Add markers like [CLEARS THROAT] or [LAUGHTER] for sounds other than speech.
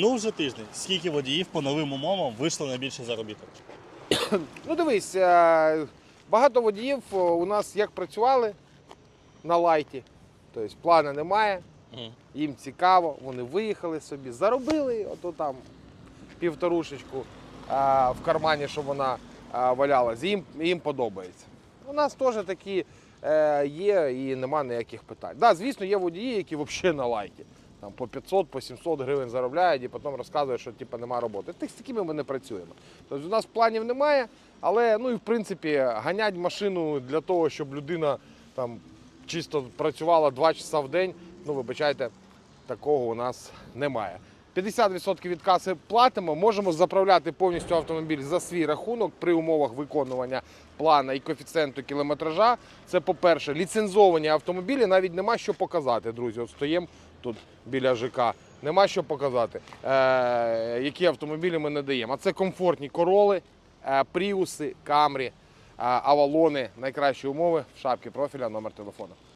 Ну вже тиждень. Скільки водіїв по новим умовам вийшло на більший заробіток? [CLEARS THROAT] Ну дивись, е, багато водіїв у нас як працювали на лайті, тобто плану немає, їм цікаво, вони виїхали собі, заробили ото там півторушечку в кармані, щоб вона валялась. Їм, їм подобається. У нас теж такі е, є і нема ніяких питань. Да, звісно, є водії, які [LAUGHS] взагалі на лайті. Там по 500, по 700 гривень заробляють і потім розказують, що типу, нема роботи. Так з такими ми не працюємо. Тобто у нас планів немає, але ну і в принципі ганять машину для того, щоб людина там чисто працювала 2 часа в день. Ну, вибачайте, такого у нас немає. 50% від каси платимо, можемо заправляти повністю автомобіль за свій рахунок при умовах виконування плана і коефіцієнту кілометража. Це по-перше, ліцензовані автомобілі, навіть нема що показати, друзі. От стоїмо тут біля ЖК. Нема що показати, е, які автомобілі ми не даємо. А це комфортні короли, е, пріуси, камрі, е, авалони, найкращі умови в шапці профіля, номер телефону.